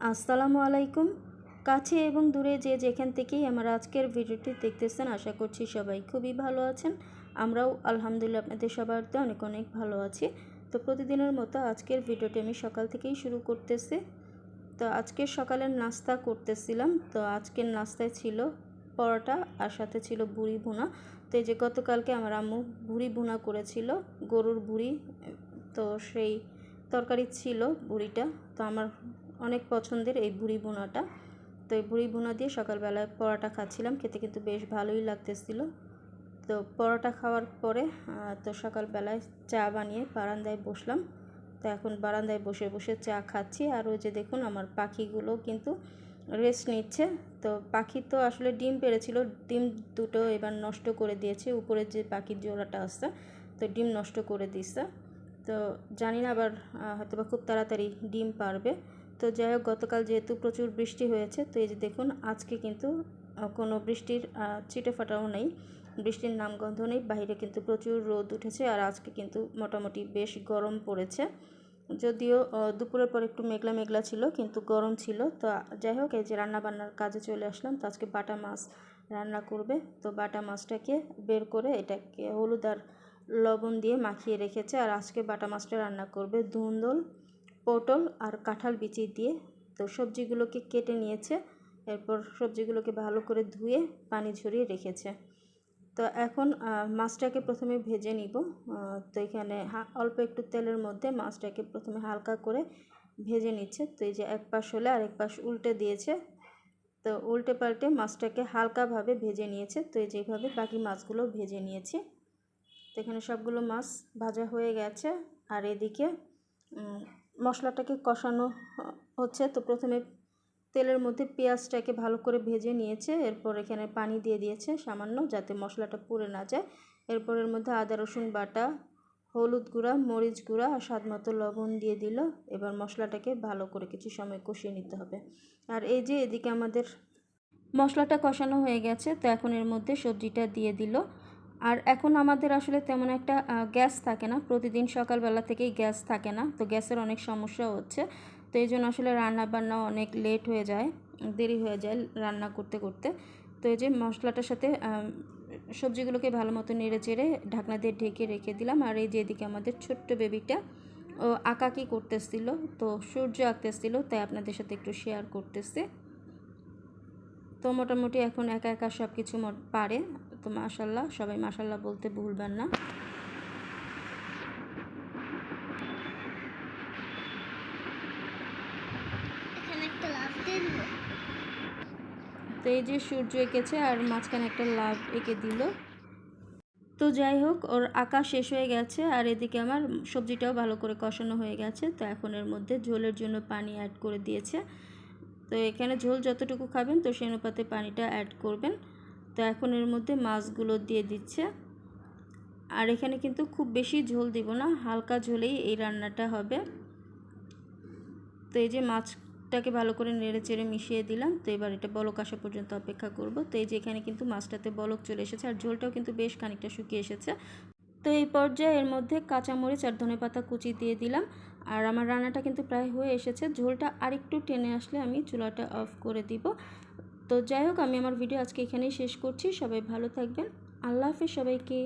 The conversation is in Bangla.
আসসালামু আলাইকুম। কাছে এবং দূরে যে যেখান থেকেই আমার আজকের ভিডিওটি দেখতেছেন, আশা করছি সবাই খুবই ভালো আছেন। আমরাও আলহামদুলিল্লাহ আপনাদের সবার তো অনেক অনেক ভালো আছি। তো প্রতিদিনের মতো আজকের ভিডিওটি আমি সকাল থেকেই শুরু করতেছি। তো আজকের সকালের নাস্তা করতেছিলাম। তো আজকের নাস্তায় ছিল পরোটা আর সাথে ছিল বুড়ি ভুনা। তো এই যে গতকালকে আমার আম্মু বুড়ি ভুনা করেছিল, গরুর বুড়ি তো সেই তরকারি ছিল বুড়িটা তো আমার অনেক পছন্দের এই বুড়ি বোনাটা তো এই বুড়ি বোনা দিয়ে সকালবেলায় পরোটা খাচ্ছিলাম, খেতে কিন্তু বেশ ভালোই লাগতেছিল। তো পরোটা খাওয়ার পরে তো সকালবেলায় চা বানিয়ে বারান্দায় বসলাম। তো এখন বারান্দায় বসে বসে চা খাচ্ছি। আর ওই যে দেখুন, আমার পাখিগুলো কিন্তু রেস্ট নিচ্ছে। তো পাখি তো আসলে ডিম পেড়েছিল ডিম দুটো এবার নষ্ট করে দিয়েছে। উপরে যে পাখির জোড়াটা আসছে তো ডিম নষ্ট করে দিচ্ছে তো জানি না আবার হয়তো বা খুব তাড়াতাড়ি ডিম পারবে। তো যাই হোক, গতকাল যেহেতু প্রচুর বৃষ্টি হয়েছে, তো এই যে দেখুন, আজকে কিন্তু কোনো বৃষ্টির ছিটে ফাটাও নেই, বৃষ্টির নামগন্ধ নেই, বাইরে কিন্তু প্রচুর রোদ উঠেছে, আর আজকে কিন্তু মোটামুটি বেশ গরম পড়েছে। যদিও দুপুরের পর একটু মেঘলা মেঘলা ছিল, কিন্তু গরম ছিল, তো যাই হোক, এই যে রান্নাবান্নার কাজে চলে আসলাম, তো আজকে বাটা মাছ রান্না করবে, তো বাটা মাছটাকে বের করে এটাকে হলুদ আর লবণ দিয়ে মাখিয়ে রেখেছে, আর আজকে বাটা মাছটা রান্না করবে ধুন্দল পটল আর কাঁঠাল বিচি দিয়ে তো সবজিগুলোকে কেটে নিয়েছে। এরপর সবজিগুলোকে ভালো করে ধুয়ে পানি ঝরিয়ে রেখেছে। তো এখন মাছটাকে প্রথমে ভেজে নিব। তো এখানে অল্প একটু তেলের মধ্যে মাছটাকে প্রথমে হালকা করে ভেজে নিচ্ছে। তো এই যে এক পাশ হলে আরেক পাশ উল্টে দিয়েছে। তো উল্টে পাল্টে মাছটাকে হালকাভাবে ভেজে নিয়েছে। তো এই যেভাবে বাকি মাছগুলো ভেজে নিয়েছি। তো এখানে সবগুলো মাছ ভাজা হয়ে গেছে। আর এদিকে মশলাটাকে কষানো হচ্ছে। তো প্রথমে তেলের মধ্যে পেঁয়াজটাকে ভালো করে ভেজে নিয়েছে। এরপর এখানে পানি দিয়ে দিয়েছে সামান্য যাতে মশলাটা পুড়ে না যায়। এরপর এর মধ্যে আদা, রসুন বাটা, হলুদ গুঁড়া, মরিচ গুঁড়া আর স্বাদ মতো লবণ দিয়ে দিল। এবার মশলাটাকে ভালো করে কিছু সময় কষিয়ে নিতে হবে। আর এই যে এদিকে আমাদের মশলাটা কষানো হয়ে গেছে, তো এখন এর মধ্যে সবজিটা দিয়ে দিল। আর এখন আমাদের আসলে তেমন একটা গ্যাস থাকে না। প্রতিদিন সকালবেলা থেকেই গ্যাস থাকে না। তো গ্যাসের অনেক সমস্যা হচ্ছে। তো এই জন্য আসলে রান্না বান্না অনেক লেট হয়ে যায়, দেরি হয়ে যায় রান্না করতে করতে। তো এই যে মশলাটার সাথে সবজিগুলোকে ভালো মতো নেড়ে চেড়ে ঢাকনা দিয়ে ঢেকে রেখে দিলাম। আর এই যে এদিকে আমাদের ছোট্ট বেবিটা ও আঁকাকি করতেছিল। তো সূর্য আঁকতেছিল, তাই আপনাদের সাথে একটু শেয়ার করতেছে। তো মোটামুটি এখন একা একা সব কিছু পারে। তো মাশাল্লাহ সবাই মাশাল্লাহ বলতে ভুলবেন না। তো এই যে সূর্য এঁকেছে আর মাঝখানে একটা লাভ এঁকে দিল। তো যাই হোক ওর আঁকা শেষ হয়ে গেছে আর এদিকে আমার সবজিটাও ভালো করে কষানো হয়ে গেছে। তো এখন এর মধ্যে ঝোলের জন্য পানি অ্যাড করে দিয়েছে। তো এখানে ঝোল যতটুকু খাবেন তো সেই অনুপাতে পানিটা অ্যাড করবেন। তো এখন এর মধ্যে মাছগুলো দিয়ে দিচ্ছে। আর এখানে কিন্তু খুব বেশি ঝোল দিব না, হালকা ঝোলেই এই রান্নাটা হবে। তো এই যে মাছটাকে ভালো করে নেড়ে চেড়ে মিশিয়ে দিলাম, তো এবার এটা বলক আসা পর্যন্ত অপেক্ষা করব। তো এই যে এখানে কিন্তু মাছটাতে বলক চলে এসেছে, আর ঝোলটাও কিন্তু বেশ খানিকটা শুকিয়ে এসেছে। তো এই পর্যায়ে এর মধ্যে কাঁচামরিচ আর ধনে পাতা কুচি দিয়ে দিলাম, আর আমার রান্নাটা কিন্তু প্রায় হয়ে এসেছে। ঝোলটা আরেকটু টেনে আসলে আমি চুলাটা অফ করে দিব। তো যাই হোক, আমি আমার ভিডিও আজকে এখানেই শেষ করছি। সবাই ভালো থাকবেন। আল্লাহ হাফিজ সবাইকে।